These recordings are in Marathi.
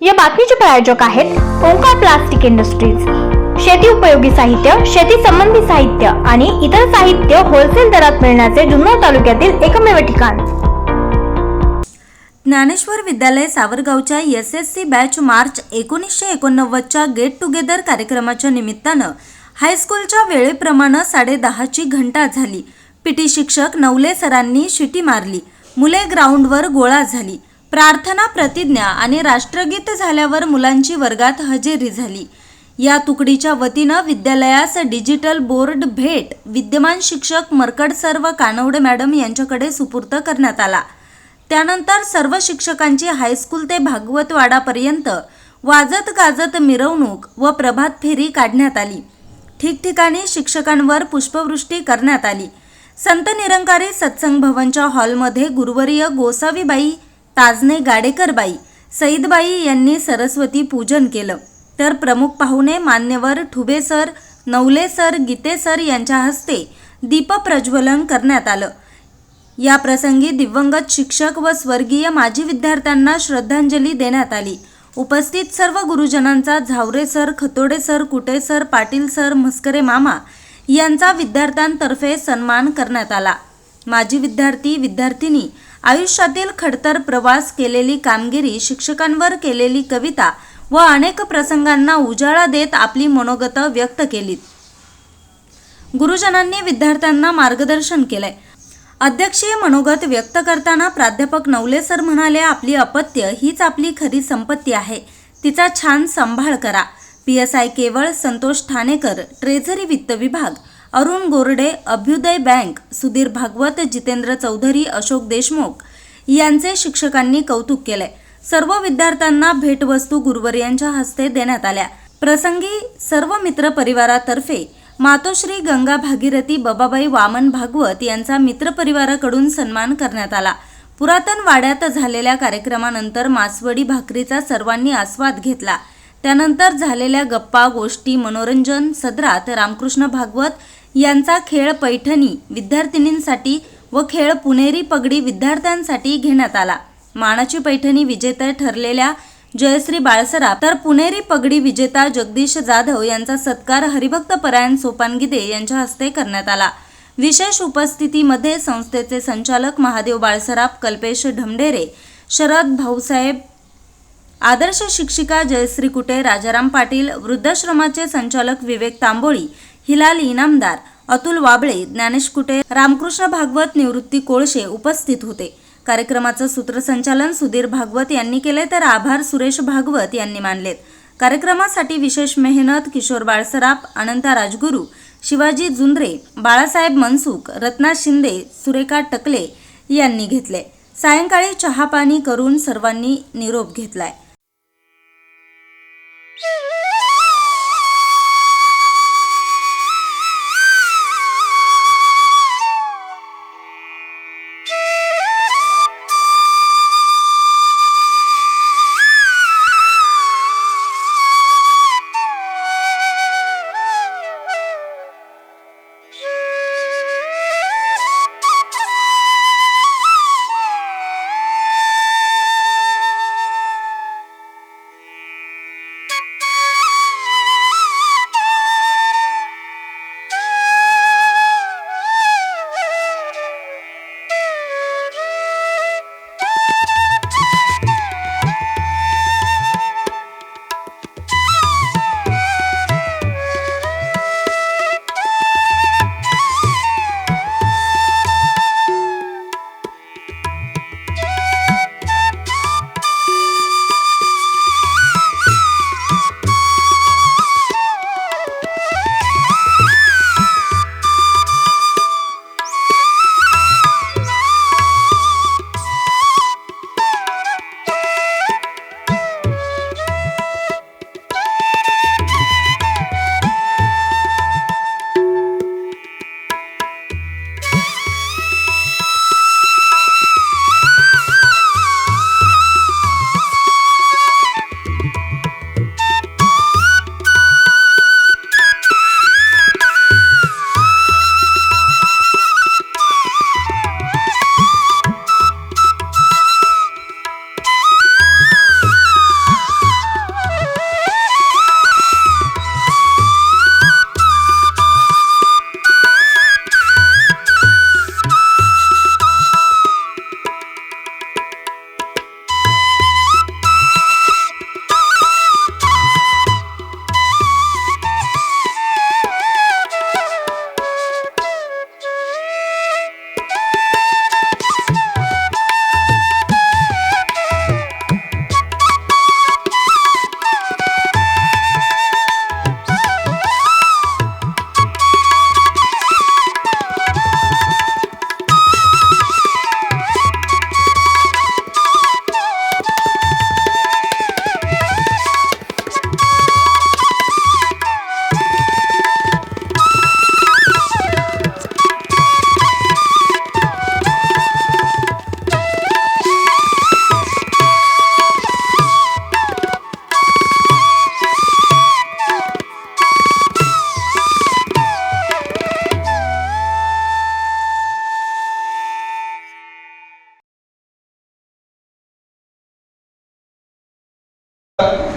या बातमीचे प्रायोजक आहेत ओंकार प्लास्टिक इंडस्ट्रीज. शेती उपयोगी साहित्य शेती संबंधी साहित्य आणि इतर साहित्य होलसेल दरात मिळण्याचे जुन्नर तालुक्यातील एकमेव ठिकाण. ज्ञानेश्वर विद्यालय सावरगावच्या S S C batch March एकोणीसशे एकोणनव्वदच्या गेट टुगेदर कार्यक्रमाच्या निमित्तानं हायस्कूलच्या वेळेप्रमाणे साडेदहाची घंटा झाली. पीटी शिक्षक नवले सरांनी शिटी मारली. मुले ग्राउंडवर गोळा झाली. प्रार्थना प्रतिज्ञा आणि राष्ट्रगीत झाल्यावर मुलांची वर्गात हजेरी झाली. या तुकडीच्या वतीनं विद्यालयास डिजिटल बोर्ड भेट विद्यमान शिक्षक मरकड सर्व कानवडे मॅडम यांच्याकडे सुपूर्त करण्यात आला. त्यानंतर सर्व शिक्षकांची हायस्कूल ते भागवतवाडापर्यंत वाजत गाजत मिरवणूक व प्रभात फेरी काढण्यात आली. ठिकठिकाणी शिक्षकांवर पुष्पवृष्टी करण्यात आली. संत निरंकारी सत्संग भवनच्या हॉलमध्ये गुरुवर्य गोसावीबाई ताजने गाडेकरबाई सईदबाई यांनी सरस्वती पूजन केलं. तर प्रमुख पाहुणे मान्यवर Thube sir Navale sir Gite sir यांच्या हस्ते दीपप्रज्वलन करण्यात आलं. या प्रसंगी दिवंगत शिक्षक व स्वर्गीय माजी विद्यार्थ्यांना श्रद्धांजली देण्यात आली. उपस्थित सर्व गुरुजनांचा Zaware sir Khatode sir Kute sir Patil sir Mhaskare मामा यांचा विद्यार्थ्यांतर्फे सन्मान करण्यात आला. माजी विद्यार्थी विद्यार्थिनी आयुष्यातील खडतर प्रवास केलेली कामगिरी शिक्षकांवर केलेली कविता व अनेक प्रसंगांना उजाळा देत आपली मनोगत व्यक्त केलीत. गुरुजनांनी विद्यार्थ्यांना मार्गदर्शन केलंय. अध्यक्षीय मनोगत व्यक्त करताना प्राध्यापक नवले सर म्हणाले आपली अपत्य हीच आपली खरी संपत्ती आहे. तिचा छान सांभाळ करा. पी एस आय केवळ संतोष ठाणेकर ट्रेझरी वित्त विभाग अरुण गोरडे अभ्युदय बँक सुधीर भागवत जितेंद्र चौधरी अशोक देशमुख यांचे शिक्षकांनी कौतुक केलंय सर्व विद्यार्थ्यांना भेटवस्तू गुरुवर यांच्या हस्ते देण्यात आल्या. प्रसंगी सर्व मित्र परिवारातर्फे मातोश्री गंगा भागीरथी बबाबाई वामन भागवत यांचा मित्रपरिवाराकडून सन्मान करण्यात आला. पुरातन वाड्यात झालेल्या कार्यक्रमानंतर मासवडी भाकरीचा सर्वांनी आस्वाद घेतला. त्यानंतर झालेल्या गप्पा गोष्टी मनोरंजन सदरात रामकृष्ण भागवत यांचा खेळ पैठणी विद्यार्थिनींसाठी व खेळ पुणेरी पगडी विद्यार्थ्यांसाठी घेण्यात आला. मानाची पैठणी विजेते ठरलेल्या जयश्री बाळसराफ तर पुणेरी पगडी विजेता जगदीश जाधव यांचा सत्कार हरिभक्त परायण सोपानगिदे यांच्या हस्ते करण्यात आला. विशेष उपस्थितीमध्ये संस्थेचे संचालक महादेव बाळसराफ कल्पेश ढमढेरे शरद भाऊसाहेब आदर्श शिक्षिका जयश्री कुटे राजाराम पाटील वृद्धाश्रमाचे संचालक विवेक तांबोळी हिलाल इनामदार अतुल वाबळे ज्ञानेश कुटे रामकृष्ण भागवत निवृत्ती कोळशे उपस्थित होते. कार्यक्रमाचं सूत्रसंचालन सुधीर भागवत यांनी केले तर आभार सुरेश भागवत यांनी मानलेत. कार्यक्रमासाठी विशेष मेहनत किशोर बाळसराप अनंता राजगुरू शिवाजी जुंद्रे बाळासाहेब मनसुख रत्ना शिंदे सुरेखा टकले यांनी घेतले सायंकाळी चहापाणी करून सर्वांनी निरोप घेतलाय.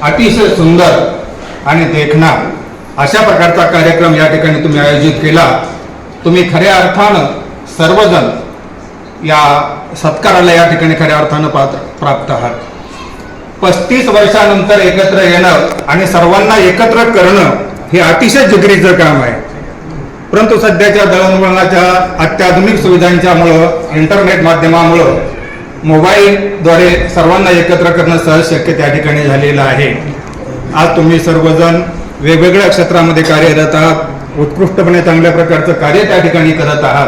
अतिशय सुंदर आणि देखणा अशा प्रकारचा कार्यक्रम या ठिकाणी तुम्ही आयोजित केला. तुम्ही खऱ्या अर्थानं सर्वजण या सत्काराला या ठिकाणी खऱ्या अर्थानं पात्र प्राप्त आहात. पस्तीस वर्षानंतर एकत्र येणं आणि सर्वांना एकत्र करणं हे अतिशय जिगरीचं काम आहे. परंतु सध्याच्या दळणवळणाच्या अत्याधुनिक सुविधांच्यामुळं इंटरनेट माध्यमामुळं मोबाईलद्वारे सर्वांना एकत्र करणं सहज शक्य त्या ठिकाणी झालेलं आहे. आज तुम्ही सर्वजण वेगवेगळ्या क्षेत्रामध्ये कार्यरत आहात. उत्कृष्टपणे चांगल्या प्रकारचं कार्य त्या ठिकाणी करत आहात.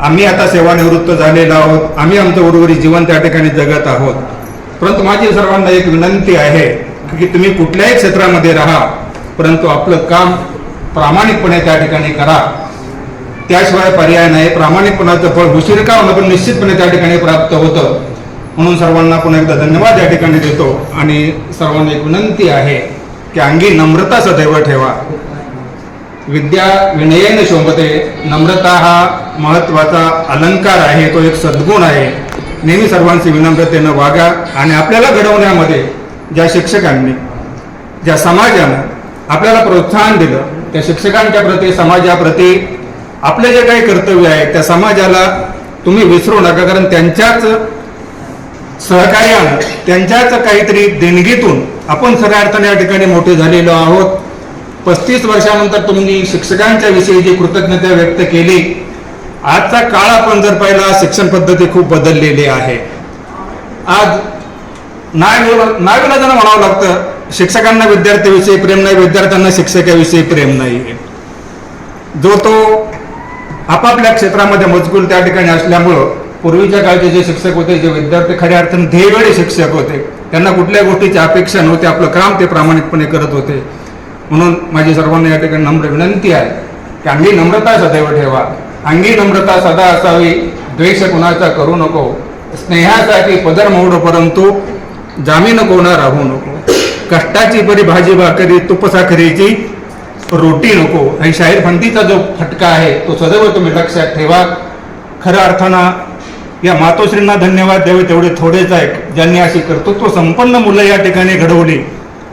आम्ही आता सेवानिवृत्त झालेलो आहोत. आम्ही आमचं उर्वरित जीवन त्या ठिकाणी जगत आहोत. परंतु माझी सर्वांना एक विनंती आहे की तुम्ही कुठल्याही क्षेत्रामध्ये राहा परंतु आपलं काम प्रामाणिकपणे त्या ठिकाणी करा. त्याशिवाय पर्याय नाही. प्रामाणिकपणाचं फळ उशीर का होणं पण निश्चितपणे त्या ठिकाणी प्राप्त होतं. म्हणून सर्वांना पुन्हा एकदा धन्यवाद या ठिकाणी देतो. आणि सर्वांना एक विनंती आहे की अंगी नम्रता सदैव ठेवा. विद्या विनयेन शोभते. नम्रता हा महत्त्वाचा अलंकार आहे. तो एक सद्गुण आहे. नेहमी सर्वांची विनम्रतेनं वागा आणि आपल्याला घडवण्यामध्ये ज्या शिक्षकांनी ज्या समाजानं आपल्याला प्रोत्साहन दिलं त्या शिक्षकांच्या प्रती समाजाप्रती आपले जे काही कर्तव्य आहे त्या समाजाला तुम्ही विसरू नका कारण त्यांच्याच सहकार्यानं त्यांच्याच काहीतरी देणगीतून आपण खऱ्या अर्थाने या ठिकाणी मोठे झालेलो आहोत. पस्तीस वर्षानंतर तुम्ही शिक्षकांच्या विषयी जी कृतज्ञता व्यक्त केली आजचा काळ आपण जर पाहिला शिक्षण पद्धती खूप बदललेली आहे. आज नाव नाविलाजानं म्हणावं लागतं शिक्षकांना विद्यार्थ्याविषयी प्रेम नाही विद्यार्थ्यांना शिक्षकाविषयी प्रेम नाही जो तो आपापल्या क्षेत्रामध्ये मजकूर त्या ठिकाणी असल्यामुळं पूर्वीच्या काळचे जे शिक्षक होते जे विद्यार्थी खऱ्या अर्थाने ध्येयवेळे शिक्षक होते त्यांना कुठल्या गोष्टीची अपेक्षा नव्हती आपलं काम ते प्रामाणिकपणे करत होते. म्हणून माझी सर्वांना या ठिकाणी नम्र विनंती आहे की अंगी नम्रता सदैव ठेवा. अंगी नम्रता सदा असावी. द्वेष कुणाचा करू नको. स्नेहासाठी पदर मोड परंतु जामीन कोणा राहू नको. कष्टाची परी भाजी भाकरी तुपसाखरीची रोटी नको. आणि शाहीर फंतीचा जो फटका आहे तो सदैव तुम्ही लक्षात ठेवा. खऱ्या अर्थानं या मातोश्रींना धन्यवाद द्यावे तेवढे थोडेच आहे ज्यांनी अशी कर्तृत्व संपन्न मुलं या ठिकाणी घडवली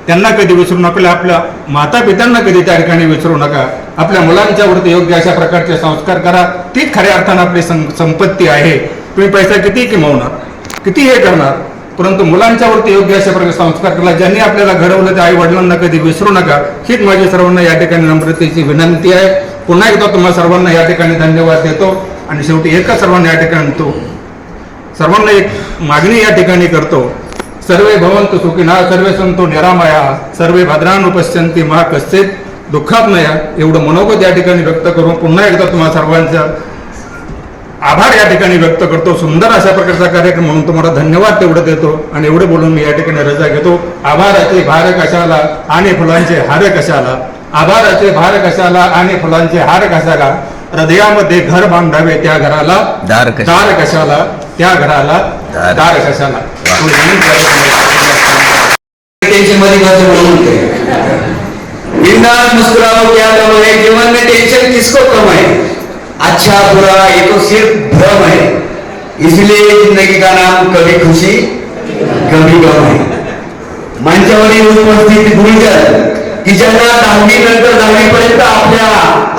त्यांना कधी विसरू नका. आपल्या माता पित्यांना कधी त्या ठिकाणी विसरू नका. आपल्या मुलांच्यावरती योग्य अशा प्रकारचे संस्कार करा. तीच खऱ्या अर्थानं आपली सं- संपत्ती आहे. तुम्ही पैसा किती किमवणार? किती हे करणार? परंतु मुलांच्यावरती योग्य अशा प्रकारे संस्कार केला ज्यांनी आपल्याला घडवलं त्या आई वडिलांना कधी विसरू नका. हीच माझी सर्वांना या ठिकाणी नम्रतेची विनंती आहे. पुन्हा एकदा तुम्हाला सर्वांना या ठिकाणी धन्यवाद देतो. आणि शेवटी एकच सर्वांना या ठिकाणी तो सर्वांना एक मागणी या ठिकाणी करतो. सर्वे भवंतु सुखिना सर्वे संतो निरामया सर्वे भद्रानुपश्यंती महा कश्चित दुःखात नया एवढं मनोगत या ठिकाणी व्यक्त करून पुन्हा एकदा तुम्हाला सर्वांचा आभार या ठिकाणी व्यक्त करतो. सुंदर अशा प्रकारचा कार्यक्रम म्हणून तुम्हाला धन्यवाद तेवढं देतो आणि एवढं बोलून मी या ठिकाणी रजा घेतो. आभाराचे भार कशाला आणि फुलांचे हार कशाला? आभाराचे भार कशाला आणि फुलांचे हार कशाला? हृदयामध्ये घर बांधावे त्या घराला. दार कशाला? दार कशाला? त्या घराला दार. कशाला? आहे. टेंशन किसको कम है अच्छा बुरा ये तो सिर्फ भ्रम है। इसलिए जिंदगी का नाम कभी खुशी कभी गम है। मंचावरील उपस्थित गुरुजन की ज्यांना दहावी नंतर दहावी पर्यंत आपल्या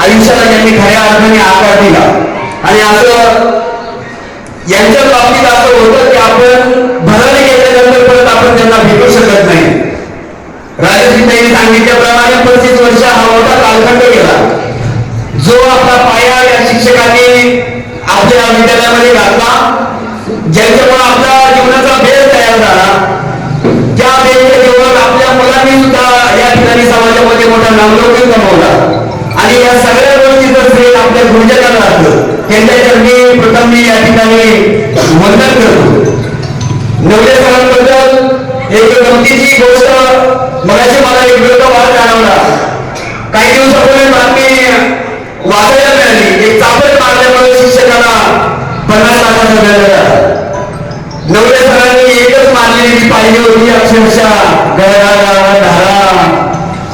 आयुष्याला त्यांनी खऱ्या अर्थाने आकार दिला. आणि असं यांच्या बाबतीत असं होतं की आपण भराने गेल्यानंतर परत आपण त्यांना भेटू शकत नाही. राजश्रीताईने सांगितल्याप्रमाणे पस्तीस वर्ष हा मोठा कालखंड गेला जो आपला पाया या शिक्षकांनी आपल्या विद्यालयामध्ये घातला ज्यांच्यामुळे आपल्या जीवनाचा भेद तयार झाला त्या भेदच्या जीवनात आपल्या मुलांनी सुद्धा या ठिकाणी समाजामध्ये मोठा नामलौकिक कमवला. आणि या सगळ्या गोष्टीचं श्रेय आपल्या गुरुजनांना लागलं त्यांच्या चरणी प्रथम मी या ठिकाणी वंदन करतो. नवले सरांबद्दल एक गमतीची गोष्ट मगाशी मला एक विरोध वाद जाणवला. काही दिवसापूर्वी बातमी वाचायला मिळाली एक चापट मारल्यामुळे शिक्षकांना पन्नास लाखाचा मिळाला झाला सरांनी एकच मारलेली पाहिजे होती अक्षरशः गळा धारा.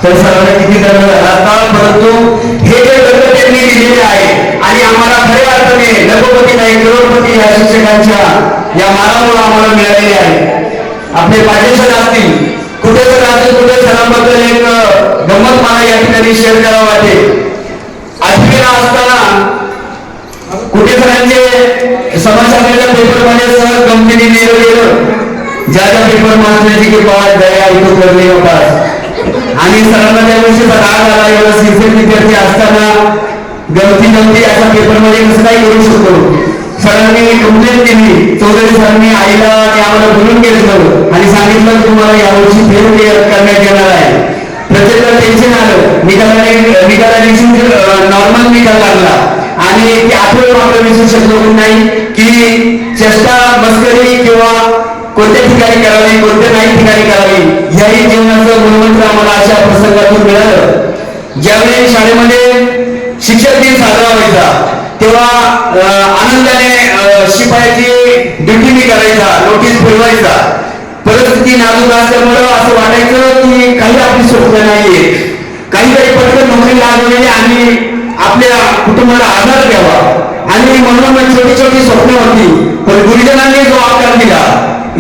तर सरांना किती दंड झाला असता परंतु हे जे दंड त्यांनी दिलेले आहे आणि आम्हाला खऱ्या अर्थाने लघुपती नाही करोडपती या शिक्षकांच्या या मानामुळे आम्हाला मिळालेले आहे. आपले पाटील सर असतील कुठे सर असतील कुठे सरांबद्दल एक अ, गंमत मला या ठिकाणी शेअर करावं वाटेल. आठवीला असताना कुठे सरांचे समाजशास्त्राच्या पेपरमध्ये सर कंपनी लिहिलं गेलं ज्या ज्या पेपर वाचण्याची की पाच दया इथं करले पास आणि सरांना त्या गोष्टीचा राग आला एवढा सिन्सिअर विद्यार्थी असताना गमती गमती अशा पेपरमध्ये कसं काय करू शकतो? सरांनी कंप्लेंट केली चौधरी सरांनी आईला आणि आम्हाला बोलून घेतलं आणि सांगितलं तुम्हाला यावर्षी फेल करण्यात येणार आहे. प्रचंड टेन्शन आलं. निकालाने निकाला दिवशी नॉर्मल निकाल लागला. आणि ते आठवण आपलं विसरू शकलो नाही की चेष्टा मस्करी किंवा कोणत्या ठिकाणी करावी कोणत्या नाही ठिकाणी करावी याही जीवनाचं गुणमंत्र आम्हाला अशा प्रसंगातून मिळालं. ज्यावेळी शाळेमध्ये शिक्षक दिन साजरा व्हायचा तेव्हा आनंदाने शिपायाची ड्युटी मी करायचा नोटीस फिरवायचा. परिस्थिती नाजूक असल्यामुळं असं वाटायचं की काही आपली स्वप्न नाहीये. काही पटकन नोकरी लागलेली आणि आपल्या कुटुंबाला आधार द्यावा. आणि म्हणून छोटी छोटी स्वप्न होती. पण गुरुजनांनी जो आकार दिला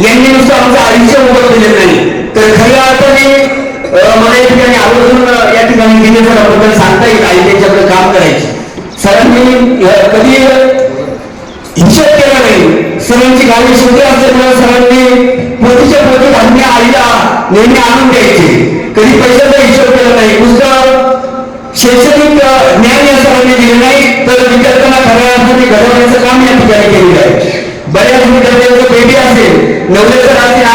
यांनी नुसतं आमचं आयुष्य उभं दिले नाही. तर खऱ्या अर्थाने मला या ठिकाणी आवर्जून या ठिकाणी गिने सांगता येईल आई त्यांच्याकडे काम करायची. सरांनी कधी हिशोब केला नाही सरांची गाडी शुद्ध असल्यामुळे सरांनी पोतीच्या पोती धान्य आईला नेहमी आणून द्यायचे. कधी पैशाचा हिशोब केला नाही. नुसतं शैक्षणिक ज्ञान या सरांनी दिले नाही तर विद्यार्थ्यांना खऱ्या अर्थाने घडवण्याचं काम या ठिकाणी केलेलं आहे. बऱ्याच विद्यार्थ्यांचं बेबी असेल नवले सर असतील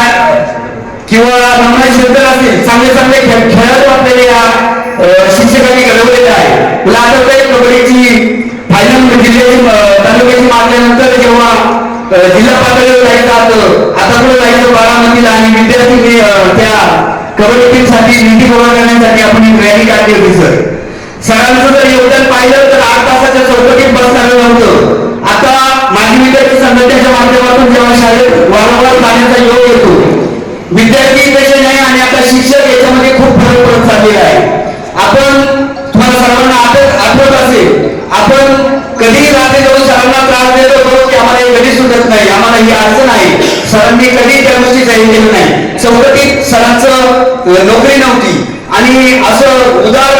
किंवा रमणा शंकर असेल चांगले चांगले खेळ खेळाडू आपल्याला या शिक्षकांनी घडवलेले आहे. मला आठवत आहे कबड्डीची फायनल म्हणजे जिल्ह्याची तालुक्याची मारल्यानंतर जेव्हा जिल्हा पातळीवर जायचं होतं आता पुढे जायचं बारामतीला आणि विद्यार्थी त्या कबड्डी टीमसाठी निधी गोळा करण्यासाठी आपण एक रॅली काढली होती सर. सरांचं जर योगदान पाहिलं तर आठ तासाच्या चौकटीत बसणारं नव्हतं आता माजी विद्यार्थी संघटनेच्या माध्यमातून जेव्हा शाळेत वारंवार जाण्याचा योग येतो विद्यार्थी कसे नाही आणि आता शिक्षक याच्यामध्ये खूप फरक पडत चाललेला आहे. आपण तुम्हाला सर्वांना आठवत आठवत असेल आपण कधीही रात्री जाऊन सरांना त्रास देतो होतो की आम्हाला हे कधी सुटत नाही आम्हाला ही अडचण आहे. सरांनी कधी त्या गोष्टी जाहीर केलं नाही. चौकटीत सरांचं नोकरी नव्हती. आणि असं उदार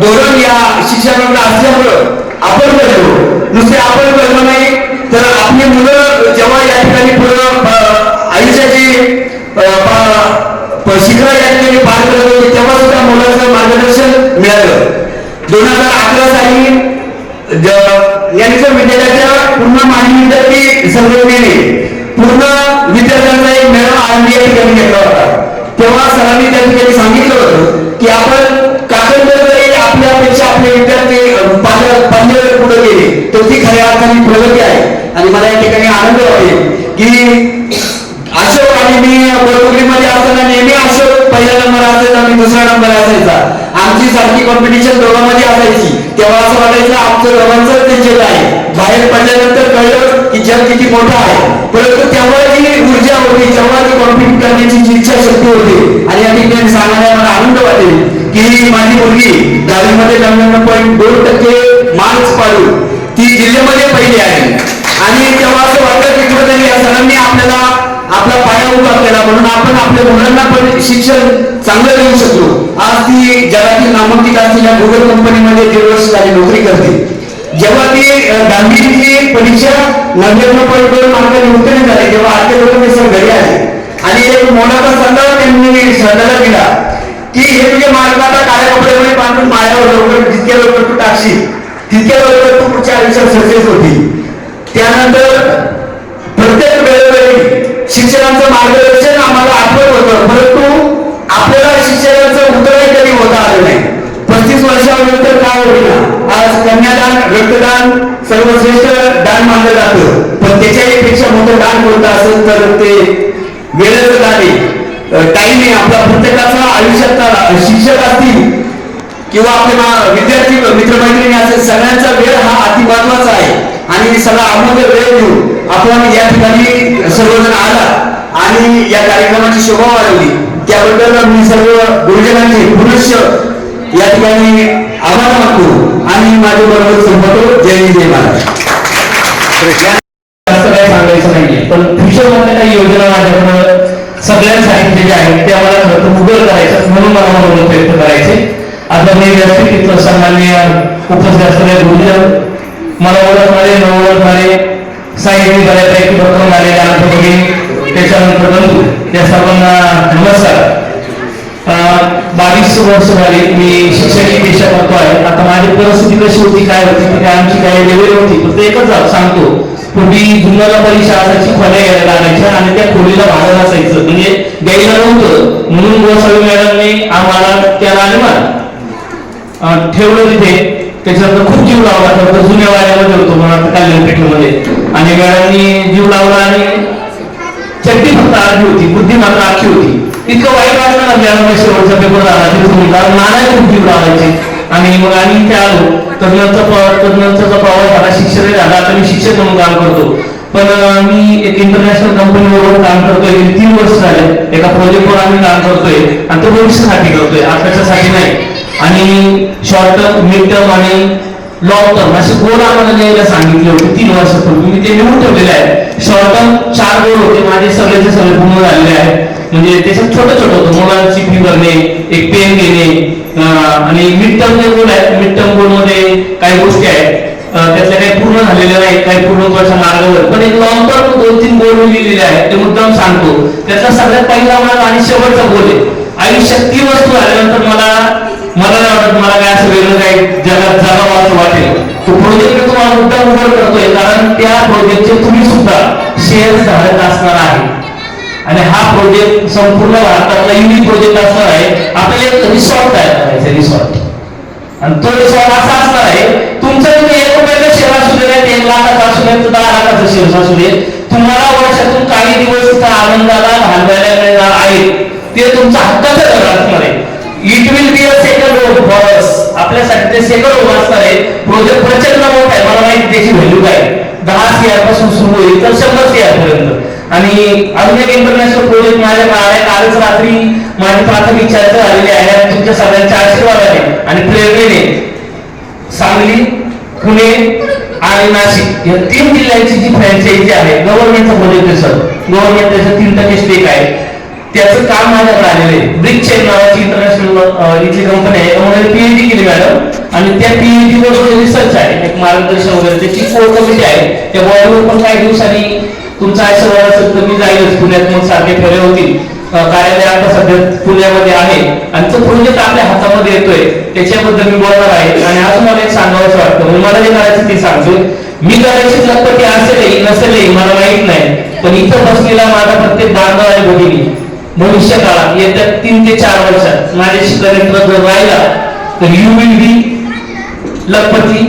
धोरण या शिक्षणाकडे असल्यामुळं आपण करतो नुसते आपण करतो नाही तर आपली मुलं जेव्हा या ठिकाणी पूर्ण आयुष्याची शिखर या ठिकाणी पार करत होते. तेव्हा सुद्धा मुलांचं मार्गदर्शन मिळालं. दोन हजार अकरा साली यांच्या विद्यालयाच्या पूर्ण माजी विद्यार्थी संघटनेने पूर्ण विद्यार्थ्यांचा एक मेळावा आळंदी या ठिकाणी घेतला होता. तेव्हा सरांनी त्या ठिकाणी सांगितलं होतं की आपण काकंदर आपल्यापेक्षा आपले विद्यार्थी अं, पुढे गेले. तर ती खऱ्या अर्थाने प्रगती आहे. आणि मला या ठिकाणी आनंद वाटेल की अशोक आणि मी मध्ये असताना नेहमी अशोक पहिला नंबर असायचा आणि दुसरा नंबर असायचा. आमची सारखी कॉम्पिटिशन दोघांमध्ये असायची. तेव्हा असं वाटायचं आमचं दोघांचं ते जग आहे. बाहेर पडल्यानंतर कळलं की जग किती मोठं आहे. परंतु तेव्हा जी ऊर्जा होती तेव्हा ती कॉम्पिट करण्याची जी इच्छा शक्ती होती. आणि या ठिकाणी सांगायला मला आनंद वाटेल की माझी मुलगी दहावीमध्ये नव्याण्णव पॉईंट दोन टक्के मार्क्स पाडून ती जिल्ह्यामध्ये पहिली आहे. आणि तेव्हा असं वाटतं की कुठेतरी या सरांनी आपल्याला आपला पाया उभा केला म्हणून आपण आपल्या मुलांना पण शिक्षण चांगलं देऊ शकलो. आज ती जगातील नामांकित असलेल्या गुगल कंपनीमध्ये दीड वर्ष झाली नोकरी करते. जेव्हा ती अं, दहावीची परीक्षा नव्याण्णव पॉईंट दोन मार्कांनी उत्तीर्ण झाली तेव्हा आजच्या लोक सर घरी आले. आणि एक मोलाचा सल्ला त्यांनी सल्ला दिला. की हे तुझे मार्ग आता काळ्या कपड्यामध्ये बांधून मायावर लवकर जितक्या लवकर तू टाकशील तितक्या लवकर तू पुढच्या आयुष्यात सक्सेस होती त्यानंतर प्रत्येक वेळोवेळी शिक्षकांचं मार्गदर्शन आम्हाला आठवत होतं परंतु आपल्याला शिक्षकांचं उतरही कधी होता आलं नाही. पस्तीस वर्षानंतर काय होईल आज कन्यादान रक्तदान सर्वश्रेष्ठ दान मानलं जातं. पण त्याच्याही पेक्षा मोठं दान कोणतं असेल तर ते वेळेचं दान. आहे टाईम आहे आपला प्रत्येकाचा आयुष्यात शिक्षक असतील किंवा आपले विद्यार्थी विद्यार्थी मित्रमैत्रिणी असेल सगळ्यांचा वेळ हा अति महत्त्वाचा आहे. आणि सगळा अमूल्य वेळ घेऊन आपण या ठिकाणी सर्वजण आला आणि या कार्यक्रमाची शोभा वाढवली. त्याबद्दल मी सर्व गुरुजनांचे पुरुष या ठिकाणी आभार मानतो आणि माझ्या बरोबर संपतो जय हिंद, जय महाराज. जास्त काही सांगायचं नाहीये पण फ्युचर काही योजना माझ्याकडे सगळ्यांसाठी जे आहे ते आम्हाला खरं तर उघड करायचं म्हणून मला प्रयत्न करायचे आता मी व्यासपीठ सन्माननीय उपस्थित असलेले गुरुजन मला ओळखणारे न ओळखणारे साहित्य बऱ्यापैकी भक्कम आलेले आमच्या भगिनी त्याच्यानंतर बंधू या सर्वांना नमस्कार. बावीस वर्ष झाली मी शिक्षकी पेशा करतो आहे. आता माझी परिस्थिती कशी होती काय होती तिथे आमची काय लेवल होती फक्त एकच सांगतो. पूर्वी जुन्नरला परीक्षा असायची खोल्या घ्यायला लागायच्या आणि त्या खोलीला भाडं असायचं. म्हणजे द्यायला नव्हतं. म्हणून गोसावी मॅडमने आम्हाला त्याला आणि मारा ठेवलं तिथे. त्याच्यानंतर खूप जीव लावला. तर जुन्या वाड्यामध्ये होतो मला वाटतं कल्याण पेठेमध्ये. आणि वेळांनी जीव लावला आणि चट्टी फक्त आखी होती बुद्धी मात्र आखी होती. इतकं वाईट वाटलं ना शेवटचा पेपर झाला. कारण नाना खूप जीव लावायचे. आणि मग आम्ही इथे आलो. तज्ञांचा तज्ञांचा प्रवास झाला शिक्षणही झाला. आता मी शिक्षक म्हणून काम करतो. पण मी एक इंटरनॅशनल कंपनीवर काम करतोय. तीन वर्ष झाले. एका प्रोजेक्टवर आम्ही काम करतोय. आणि तो भविष्यासाठी करतोय. आताच्यासाठी नाही. आणि शॉर्ट टर्म मिड टर्म आणि लॉंग टर्म असे गोल आम्हाला लिहायला सांगितले होते तीन वर्षापूर्वी. मी ते लिहून ठेवलेले आहे. शॉर्ट टर्म चार गोल होते. माझे सगळेचे सगळे पूर्ण झालेले आहेत. म्हणजे त्याच्यात छोटं छोटं होतं. मुलांची फी भरणे एक पेन घेणे आणि मिड टर्म जे गोल आहेत मिड टर्म गोलमध्ये काही गोष्टी आहेत. त्यातल्या काही पूर्ण झालेल्या नाहीत. काही पूर्ण वर्षा मार्गावर. पण एक लॉंग टर्म दोन तीन गोल मी लिहिलेले आहेत. ते मुद्दाम सांगतो. त्यातला सगळ्यात पहिला माझा आणि शेवटचा गोल आहे. आयुष्यात ती वस्तू आल्यानंतर मला मला नाही वाटत मला काय असं वेगळं काही जगात जगावं असं वाटेल. तो प्रोजेक्ट तुम्हाला मुद्दा उघड करतोय कारण त्या प्रोजेक्टचे तुम्ही सुद्धा शेअर धारक असणार आहे. आणि हा प्रोजेक्ट संपूर्ण भारतातला युनिक प्रोजेक्ट असणार आहे. आपल्याला एक रिसॉर्ट तयार करायचा रिसॉर्ट आणि तो रिसॉर्ट असा असणार आहे तुमचा तुम्ही एक रुपयाचा शेअर असू दे एक लाखाचा असू दे दहा लाखाचा शेअर असू दे. तुम्हाला वर्षातून काही दिवस तिथं आनंदाला घालवायला आहेत ते तुमचं हक्काचं घर असणार आहे it will be a second home for us आपल्यासाठी ते सेकंड होम असणार आहे. प्रोजेक्ट प्रचंड मोठा आहे. मला माहिती त्याची व्हॅल्यू काय दहा सीआरपासून सुरू होईल तर शंभर सीआर पर्यंत. आणि अजून एक इंटरनॅशनल प्रोजेक्ट माझ्या आहे. कालच रात्री माझी प्राथमिक चर्चा झालेली आहे. तुमच्या सगळ्यांच्या आशीर्वादाने आणि प्रेरणेने सांगली पुणे आणि नाशिक या तीन जिल्ह्यांची जी फ्रँचायझी आहे गव्हर्नमेंटचा प्रोजेक्ट सर गव्हर्नमेंट त्याचं तीन टक्के स्टेक आहे. त्याचं काम माझ्याकडे आलेलं आहे. ब्रिक चेन नावाची इंटरनॅशनल इथली कंपनी आहे. त्यामुळे पीएचडी केली मॅडम आणि त्या पीएचडी वर रिसर्च आहे एक मार्गदर्शन वगैरे त्याची कोर कमिटी आहे. त्या बॉडीवर पण काही दिवसांनी तुमचा आशीर्वाद असेल तर मी जाईलच. पुण्यात मग सारखे फेरे होतील कार्यालय आता सध्या पुण्यामध्ये आहे. आणि तो प्रोजेक्ट आपल्या हातामध्ये येतोय. त्याच्याबद्दल मी बोलणार आहे. आणि अजून मला एक सांगावंच वाटतं. म्हणजे मला जे करायचं ते सांगतोय. मी करायची लखपती असेलही नसेलही मला माहीत नाही. पण इथं बसलेला माझा प्रत्येक बांधव आहे भगिनी. भविष्य काळात येत्या तीन ते चार वर्षात माझ्याशी कनेक्ट जर राहिला तर यू विल बी लखपती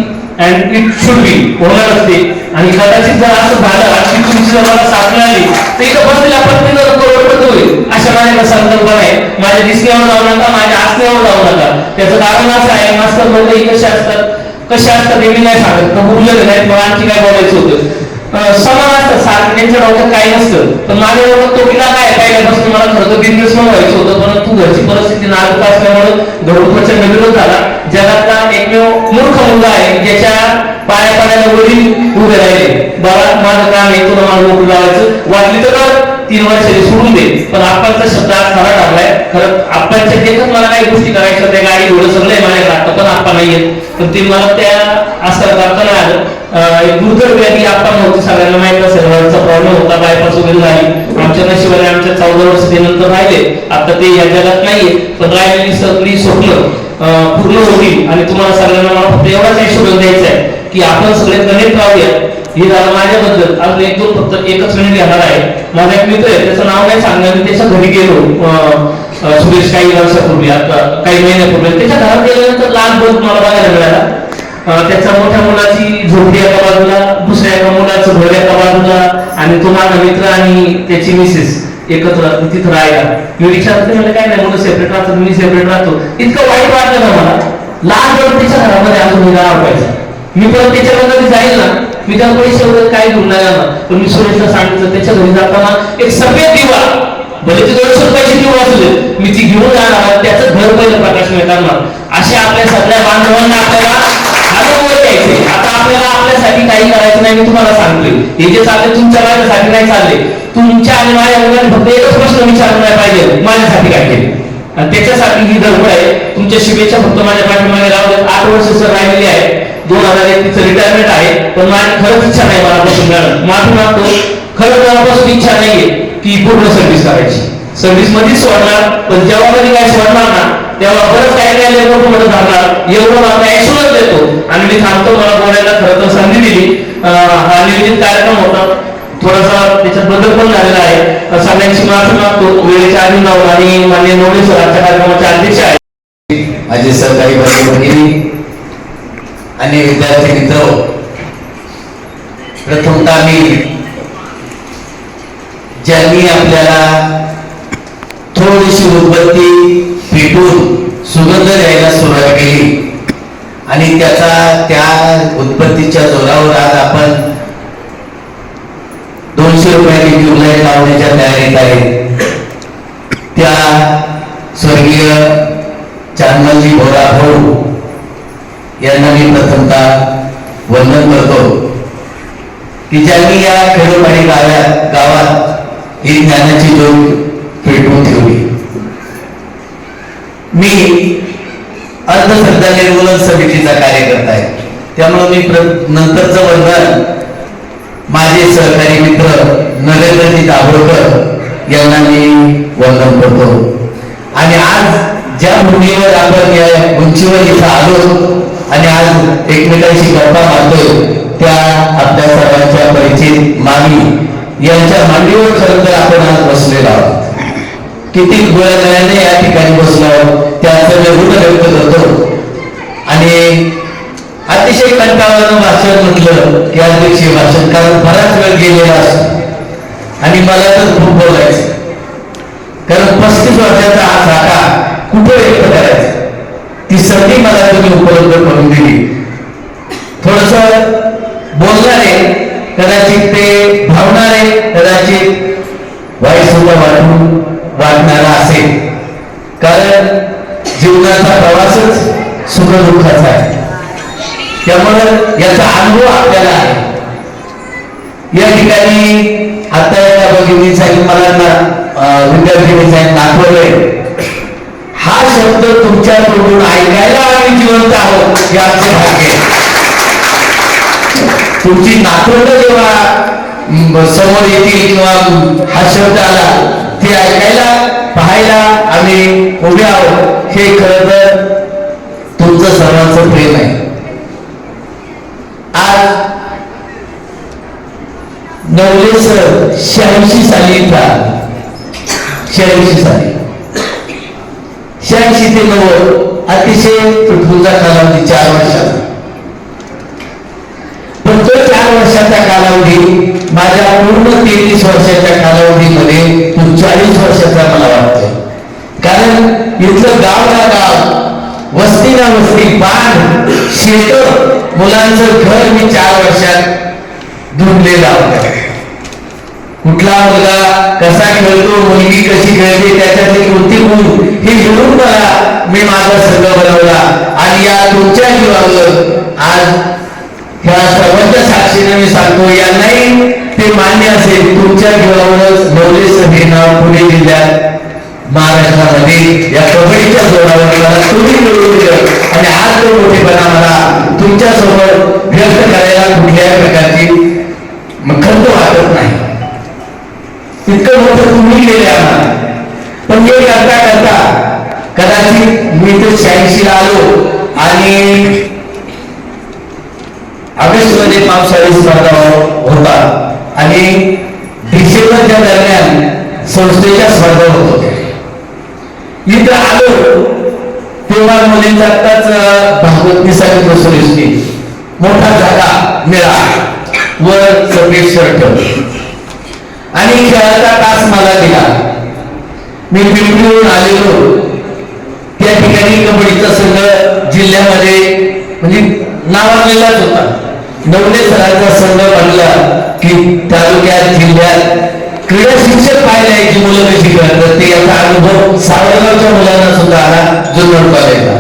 अँड इट शुड बी होणार असते. आणि कदाचित जर असं झालं की तुमची जर मला साथ मिळाली तर इथं बसलेला प्रत्येक करोडपती होईल. अशा माझ्या संकल्पना आहे माझ्या दिसण्यावर जाऊ नका माझ्या असण्यावर जाऊ नका. त्याचं कारण असं आहे मास्तर लोक कसे असतात कसे असतात हे मी नाही सांगत. तर नाही नाहीत मग आणखी काय बोलायचं होतं? समान असतं सारखं त्यांच्या डोक्यात काही नसतं. पण माझ्या डोक्यात तो किल्ला काय पहिल्यापासून मला खरं तर बिझनेस व्हायचं होतं परंतु घरची परिस्थिती नाजूक असल्यामुळे घरून प्रचंड विरोध झाला. जगातला एकमेव मूर्ख मुलगा आहे ज्याच्या पाया पाण्याला वडील उभे राहिले. बाबा माझं काम आहे तुला मला नोकरी लावायचं. वाटली तर तीन वर्षाची सोडून दे. पण आपणचा शब्द खरा टाकलाय खरं आप्पांच्या देखत मला काही गोष्टी करायच्या त्या गाडी एवढं सगळं माझ्या आता पण आपण नाहीये पण ते मला त्या असं करताना आलं एक दुर्धर व्याधी आपण होती सगळ्यांना माहीत असेल हळूचा प्रॉब्लेम होता बायपास वगैरे झाली. आमच्या नशिबाने आमच्या चौदा वर्ष ते नंतर राहिले. आता ते या जगात नाहीये पण राहिलेली सगळी स्वप्न पूर्ण होतील. आणि तुम्हाला सगळ्यांना मला फक्त एवढाच हिशोब द्यायचा आहे की आपण सगळे कनेक्ट राहूया. हे झालं माझ्याबद्दल. अजून एक दोन फक्त एकच मिनिट घेणार आहे. माझा एक मित्र आहे त्याचं नाव नाही सांगणार मी त्याच्या घरी गेलो. अं, सुरेश काही वर्षापूर्वी आता काही महिन्यापूर्वी त्याच्या घरात गेल्यानंतर लाल बल्ब मला बघायला मिळाला. त्याच्या मोठ्या मुलाची झोपडी एका बाजूला दुसऱ्या एका मुलाचं घर एका बाजूला आणि तो माझा मित्र आणि त्याची मिसेस एकत्र तिथं राहायला मी विचार म्हणजे काय नाही मुलं सेपरेट राहतो मी सेपरेट राहतो. इतकं वाईट वाटलं ना मला. लाल बल्ब त्याच्या घरामध्ये अजून मी पाहिजे मी परत त्याच्याकडे कधी जाईल ना मी त्या पैसे वगैरे काही घेऊन नाही. जाणार पण मी सुरेशला सांगितलं त्याच्या घरी जाताना एक सफेद दिवा म्हणजे भले ते दोनशे रुपयाची दिवा असू मी ती घेऊन जाणार आणि त्याचं घर पहिलं प्रकाश करणार असे आपल्या सगळ्या बांधवांना आपल्याला अनुभव द्यायचे आता आपल्याला आपल्यासाठी काही करायचं नाही मी तुम्हाला सांगतोय. हे जे चालले तुमच्या माझ्यासाठी नाही चालले तुमच्या आणि माझ्या मुलांनी फक्त एकच प्रश्न विचारला नाही पाहिजे. माझ्यासाठी काय केले? आणि त्याच्यासाठी ही धडपड आहे. तुमच्या शुभेच्छा फक्त माझ्या पाठीमागे राहू देत. आठ वर्ष सर राहिलेली आहे. दोन हजार एकवीसचं रिटायरमेंट आहे. पण माझी खरंच इच्छा नाही मनापासून मॅडम माफी मागतो. खरंच मनापासून इच्छा नाहीये की पूर्ण सर्व्हिस करायची. सर्व्हिस मध्येच सोडणार पण जेव्हा कधी काय सोडणार ना तेव्हा बरंच काय काय लेबर पुढे जाणार एवढं मला ऍक्शनच देतो. आणि मी थांबतो मला बोलायला खरं तर संधी दिली. हा नियोजित कार्यक्रम होता. थोडासा त्याच्यात बदल पण झालेला आहे. सगळ्यांची माफी मागतो. वेळेच्या आधी जाऊन आणि मान्य नवले सर आजच्या कार्यक्रमाचे अध्यक्ष आहे माझे सहकारी भगिनी आणि विद्यार्थी मित्र प्रथमतः मी ज्यांनी आपल्याला थोडीशी उदबत्ती पेटून सुगंध द्यायला सुरुवात केली. आणि त्याचा त्या उत्पत्तीच्या जोरावर आज आपण दोनशे रुपयाची ट्यूबलाईट लावण्याच्या तयारीत आहे. त्या स्वर्गीय चांदमलजी भोरा भाऊ यांना मी प्रथमतः वंदन करतो. की ज्यांनी या खेडोपाडी गावात गावात ही ज्ञानाची ज्योत पेटवून ठेवली. मी अर्धश्रद्धा निर्मूलन समितीचा कार्यकर्ता आहे. त्यामुळे मी नंतरचं वर्णन माझे सहकारी मित्र नरेंद्रजी दाभोळकर यांना मी वंदन करतो. आणि आज ज्या भूमीवर आपण या उंचीवर इथं आलो आणि आज एकमेकांशी गप्पा मारतोय त्या आपल्या सर्वांच्या परिचित मामी यांच्या मांडीवर खरं तर आपण आज बसलेला आहोत. किती गोळ्या या ठिकाणी बसलो त्याचं मी ऋण व्यक्त करतो. आणि अतिशय कंटाळानं भाषण म्हटलं की दिवशी भाषण कारण बराच वेळ गेलेला असतो. आणि मला तर खूप बोलायचं. कारण पस्तीस वर्षाचा हा साठा कुठे व्यक्त करायचा? ती संधी मला तुम्ही उपलब्ध करून दिली. थोडस बोलणार आहे कदाचित ते भावणारे कदाचित वाईट सुद्धा वाटून वाटणारा असेल. कारण जीवनाचा प्रवासच सुख दुःखाचा आहे. त्यामुळे याचा अनुभव आपल्याला आहे. या ठिकाणी आता एका भगिनी सांगितलं मला ना अं, हा शब्द तुमच्या तोंडून ऐकायला आम्ही जिवंत आहोत याचे भाग्य आहे. तुमची नातवंड जेव्हा समोर येतील किंवा हा शब्द आला ते ऐकायला पाहायला आम्ही उभे आहोत हे खरं तर तुमचं सर्वांचं प्रेम आहे. आज नवले सर शहाऐंशी साली का शहाऐंशी साली. शहाऐंशी ते नव्वद अतिशय पृथ्वीचा कालावधी चार वर्षाचा पण तो चार वर्षाचा कालावधी माझ्या पूर्ण तेवीस वर्षाच्या कालावधीमध्ये तो चाळीस वर्षाचा मला वाटतो कारण इथलं गाव ना गाव वस्ती ना वस्ती पान शेत मुलांचं घर मी चार वर्षात धुंडलेलं होतं कुठला मुलगा कसा खेळतो मुलगी कशी खेळते त्याच्यातली कोणती गुण हे घेऊन मला मी माझा संघ बनवला. आणि या तुमच्या जीवावर आज ह्या सर्वांच्या साक्षीने मी सांगतो यांनाही ते मान्य असेल तुमच्या जीवावरच नवले सभेनं पुणे जिल्ह्यात महाराष्ट्रामध्ये या कबड्डीच्या जोरावर मला तुम्ही मिळवून दिलं. आणि आज तो मोठेपणा मला तुमच्यासोबत व्यक्त करायला कुठल्याही प्रकारची मग खंत वाटत नाही. इतकं मोठं तुम्ही केले आम्हाला. पण हे करता करता कदाचित मी तर शहाऐंशीला आलो आणि ऑगस्टमध्ये पावसाळी स्पर्धा होता आणि डिसेंबरच्या दरम्यान संस्थेच्या स्पर्धा होत होत्या. इथं आलो तेव्हा मुलींचा आत्ताच भागवत बसून असते मोठा झाला मिळा वर सफेद शर्ट आणि खेळाचा तास मला दिला. मी पिंपरीवरून आलेलो. त्या ठिकाणी कबड्डीचा संघ जिल्ह्यामध्ये म्हणजे नावाजलेलाच होता. नवले सरांचा संघ म्हणला की तालुक्यात जिल्ह्यात क्रीडा शिक्षक पाहिजे की मुलं कशी करतात ते याचा अनुभव सावरगावच्या मुलांना सुद्धा आला जुन्नर कॉलेजला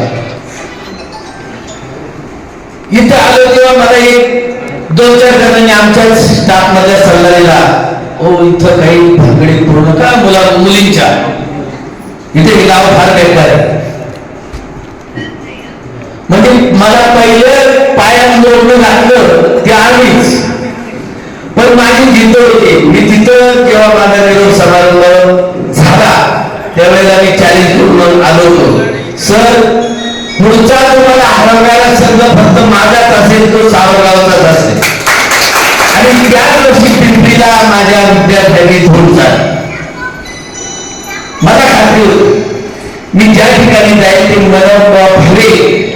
इथं आलो तेव्हा मला एक दोन चार जणांनी आमच्याच स्टाफमध्ये सल्ला दिला ओ इथं काही भांगडी करू नका मुला मुलींच्या? इथे हे गाव फार बेकार आहे. म्हणजे मला पहिलं पाया जोडणं लागलं ते आम्हीच पण माझी जिद्द होती. मी तिथं जेव्हा माझा निरोप समारंभ झाला त्यावेळेला मी चॅलेंज करून आलो होतो. सर पुढचा तुम्हाला हरवण्याला संघ फक्त माझाच असेल तो सावरगावचाच असेल. आणि त्याच वर्षी पिंपरीला माझ्या विद्यार्थ्यांनी धोड झाला मला खात्री होती. मी ज्या ठिकाणी जाईल ते मला भावे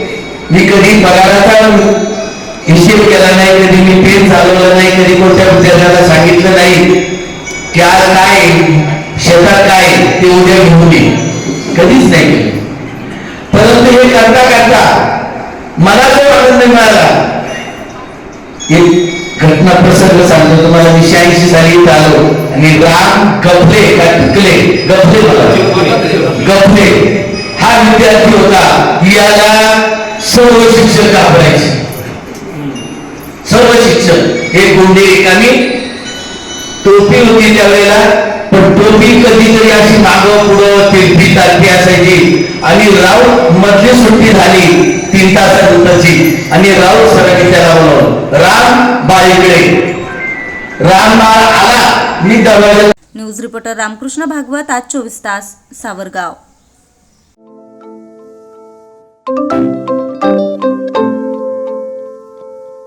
मी कधी पगाराचा हिशेब केला नाही कधी मी पेन चालवलं नाही कधी कोणत्या विद्यार्थ्याला सांगितलं नाही की आज काय शेतात काय ते उद्या घेऊन ये. कधीच नाही केलं. परंतु हे करता करता मला जो आनंद मिळाला एक घटना प्रसंग सांगतो तुम्हाला मी शहाऐंशी साली आलो आणि राम गफले का टिकले गफले मला गफले. हा विद्यार्थी होता. याला सर्व शिक्षक घाबरायचे सर्व शिक्षक हे गुंडे एकाने टोपी होती त्यावेळेला पण टोपी कधीतरी अशी मागं पुढं तिरपी तारपी असायची. आणि राव मधली सुट्टी झाली तीन तासानंतरची आणि राव सरांनी त्याला बोलवलं. राम बाळीकडे राम बाळ आला. मी दरवाजा न्यूज रिपोर्टर रामकृष्ण भागवत आज चोवीस तास सावरगाव.